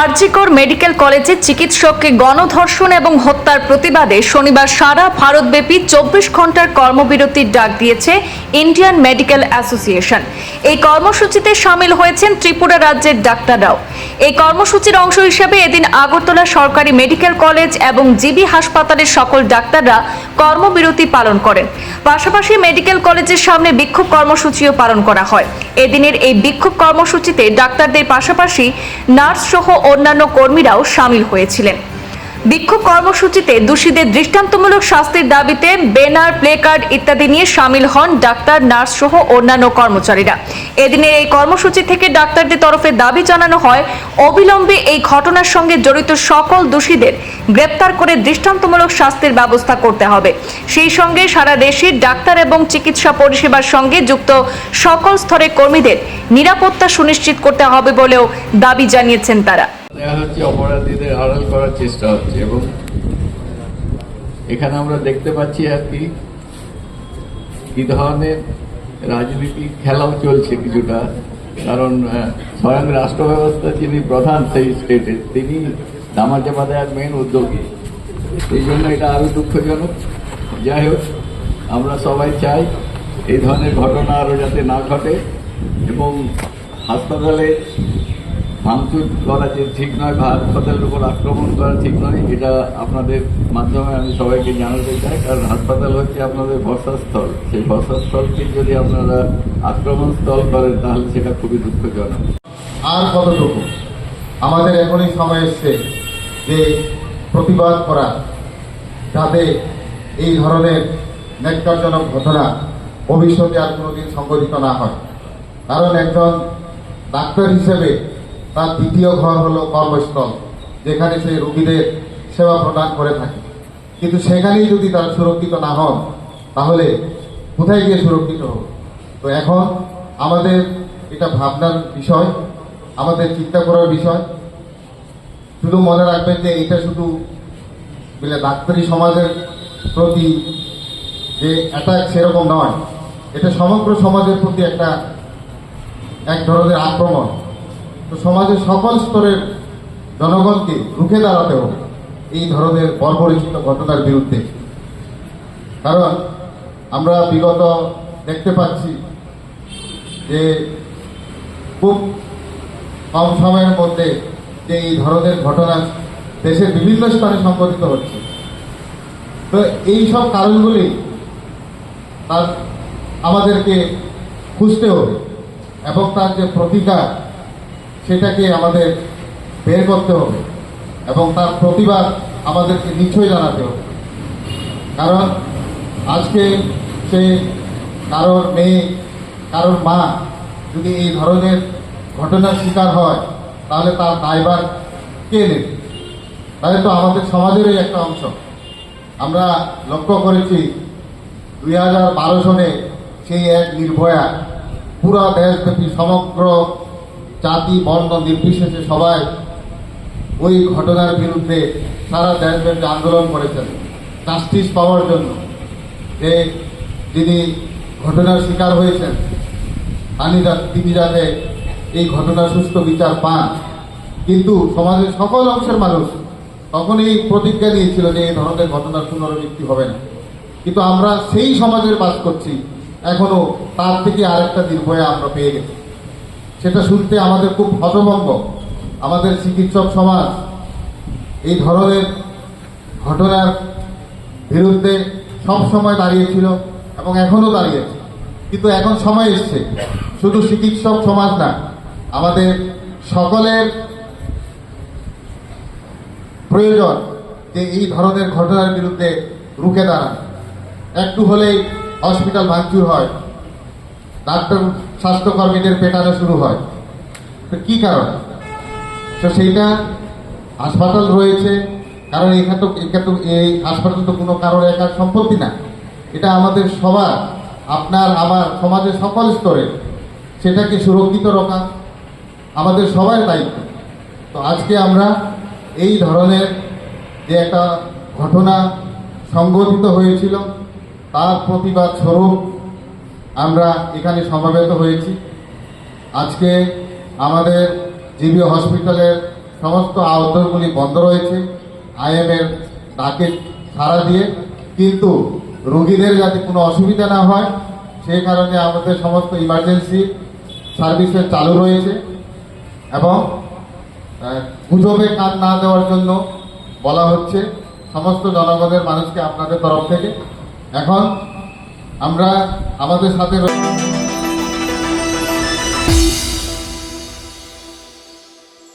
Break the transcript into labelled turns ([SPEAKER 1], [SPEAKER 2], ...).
[SPEAKER 1] RG Kar medical কলেজে চিকিৎসককে গণধর্ষণ এবং হত্যার প্রতিবাদে শনিবার সারা ভারতব্যাপী চব্বিশ ঘণ্টার কর্মবিরতির ডাক দিয়েছে ইন্ডিয়ান মেডিকেল অ্যাসোসিয়েশন। এই কর্মসূচিতে সামিল হয়েছেন ত্রিপুরা রাজ্যের ডাক্তাররাও এই কর্মসূচির অংশ হিসেবে এদিন আগরতলা সরকারি মেডিকেল কলেজ এবং জিবি হাসপাতালের সকল ডাক্তাররা কর্মবিরতি পালন করেন। পাশাপাশি মেডিকেল কলেজের সামনে বিক্ষোভ কর্মসূচিও পালন করা হয়। এদিনের এই বিক্ষোভ কর্মসূচিতে ডাক্তারদের পাশাপাশি নার্স সহ অন্যান্য কর্মীরাও সামিল হয়েছিলেন। বিক্ষোভ কর্মসূচিতে দোষীদের দৃষ্টান্তমূলক শাস্তির দাবিতে বেনার প্লে কার্ড ইত্যাদি নিয়ে সামিল হন ডাক্তার, নার্স সহ অন্যান্য কর্মচারীরা। এদিনের এই কর্মসূচি থেকে ডাক্তারদের তরফে দাবি জানানো হয়, অবিলম্বে এই ঘটনার সঙ্গে জড়িত সকল দোষীদের গ্রেপ্তার করে দৃষ্টান্তমূলক শাস্তির ব্যবস্থা করতে হবে। সেই সঙ্গে সারা দেশে ডাক্তার এবং চিকিৎসা পরিষেবার সঙ্গে যুক্ত সকল স্তরের কর্মীদের নিরাপত্তা সুনিশ্চিত করতে হবে বলেও দাবি জানিয়েছেন তারা।
[SPEAKER 2] দেখা হচ্ছে অপরাধীদের আড়াল করার চেষ্টা হচ্ছে এবং এখানে আমরা দেখতে পাচ্ছি আর কি কি ধরনের রাজনীতি খেলাও চলছে কিছুটা। কারণ স্বয়ং রাষ্ট্র ব্যবস্থা যিনি প্রধান সেই স্টেটে, তিনি দামাচাপা দেওয়ার মেন উদ্যোগী। এই জন্য এটা আরও দুঃখজনক। যাই হোক, আমরা সবাই চাই এই ধরনের ঘটনা আরও যাতে না ঘটে এবং হাসপাতালে ভাঙচুর করা যে ঠিক নয় বা হাসপাতালের উপর আক্রমণ করা ঠিক নয়, এটা আপনাদের মাধ্যমে আমি সবাইকে জানাতে চাই। কারণ হাসপাতাল হচ্ছে আপনাদের বর্ষাস্থল সেই বর্ষাস্থলকে যদি আপনারা আক্রমণ স্থল করেন, তাহলে সেটা খুবই দুঃখজনক।
[SPEAKER 3] আর কতটুকু? আমাদের এখনই সময় এসছে যে প্রতিবাদ করা, যাতে এই ধরনের ন্যাক্কারজনক ঘটনা ভবিষ্যতে আর কোনোদিন সংঘটিত না হয়। কারণ একজন ডাক্তার হিসেবে তার দ্বিতীয় ঘর হলো কর্মস্থল, যেখানে সে রুগীদের সেবা প্রদান করে থাকে। কিন্তু সেখানেই যদি তারা সুরক্ষিত না হন, তাহলে কোথায় গিয়ে সুরক্ষিত হবে? তো এখন আমাদের এটা ভাবনার বিষয়, আমাদের চিন্তা করার বিষয়। শুধু মনে রাখবেন যে এটা শুধু বলে ডাক্তারি সমাজের প্রতি যে অ্যাটাক সেরকম নয়, এটা সমগ্র সমাজের প্রতি একটা এক ধরনের আক্রমণ। তো সমাজের সকল স্তরের জনগণকে রুখে দাঁড়াতে হবে এই ধরনের বর্বরিচিত ঘটনার বিরুদ্ধে। কারণ আমরা বিগত দেখতে পাচ্ছি যে খুব কম সময়ের মধ্যে যে এই ধরনের ঘটনা দেশের বিভিন্ন স্থানে সংঘটিত হচ্ছে। তো এই সব কারণগুলি তার আমাদেরকে খুঁজতে হবে এবং তার যে প্রতিকার সেটাকে আমাদের বের করতে হবে এবং তার প্রতিবাদ আমাদেরকে নিশ্চয়ই জানাতে হবে। কারণ আজকে সে কারোর মেয়ে, কারোর মা যদি এই ধরনের ঘটনার শিকার হয়, তাহলে তার দায়ভার কে নেবে? তাহলে তো আমাদের সমাজেরই একটা অংশ। আমরা লক্ষ্য করেছি, দুই হাজার বারো সনে সেই এক নির্ভয়া পুরো দেশব্যাপী সমগ্র জাতি, বর্ণ নির্বিশেষে সবাই ওই ঘটনার বিরুদ্ধে সারা দেশব্যাপী আন্দোলন করেছেন। জাস্টিস পাওয়ার জন্য যে যিনি ঘটনার শিকার হয়েছেন যা- তিনি যাতে এই ঘটনার সুস্থ বিচার পান। কিন্তু সমাজের সকল অংশের মানুষ তখনই প্রতিজ্ঞা নিয়েছিল যে এই ধরনের ঘটনার পুনরাবৃত্তি হবে না। কিন্তু আমরা সেই সমাজের বাস করছি, এখনও তার থেকে আরেকটা নির্ভয়া আমরা পেয়ে গেছি। সেটা শুনতে আমাদের খুব হতভম্ব। আমাদের চিকিৎসক সমাজ এই ধরনের ঘটনার বিরুদ্ধে সব সময় দাঁড়িয়েছিল এবং এখনও দাঁড়িয়েছে। কিন্তু এখন সময় এসছে। শুধু চিকিৎসক সমাজ না, আমাদের সকলের প্রয়োজন যে এই ধরনের ঘটনার বিরুদ্ধে রুখে দাঁড়ান। একটু হলেই হসপিটাল ভাঙচুর হয়। ডাক্তার স্বাস্থ্যকর্মীদের পেটানো শুরু হয়। তো কি কারণ? তো সেইটা হাসপাতাল রয়েছে, কারণ এখানে তো এখানে তো এই হাসপাতাল তো কোনো কারোর একার সম্পত্তি না। এটা আমাদের সবার, আপনার, আমার সমাজের সকল স্তরে সেটাকে সুরক্ষিত রাখা আমাদের সবার দায়িত্ব। তো আজকে আমরা এই ধরনের যে একটা ঘটনা সংঘটিত হয়েছিল, তার প্রতিবাদ স্বরূপ আমরা এখানে সমাবেত হয়েছি। আজকে আমাদের জিবি হসপিটালের সমস্ত আউটডোরগুলি বন্ধ রয়েছে। আইএমের ডাকে সাড়া দিয়ে কিন্তু রোগীদের যাতে কোনো অসুবিধা না হয় সেই কারণে আমাদের সমস্ত ইমার্জেন্সি সার্ভিসেস চালু রয়েছে এবং গুজবে কান না দেওয়ার জন্য বলা হচ্ছে সমস্ত জনগণের মানুষকে আপনাদের তরফ থেকে। এখন আমরা আমাদের সাথে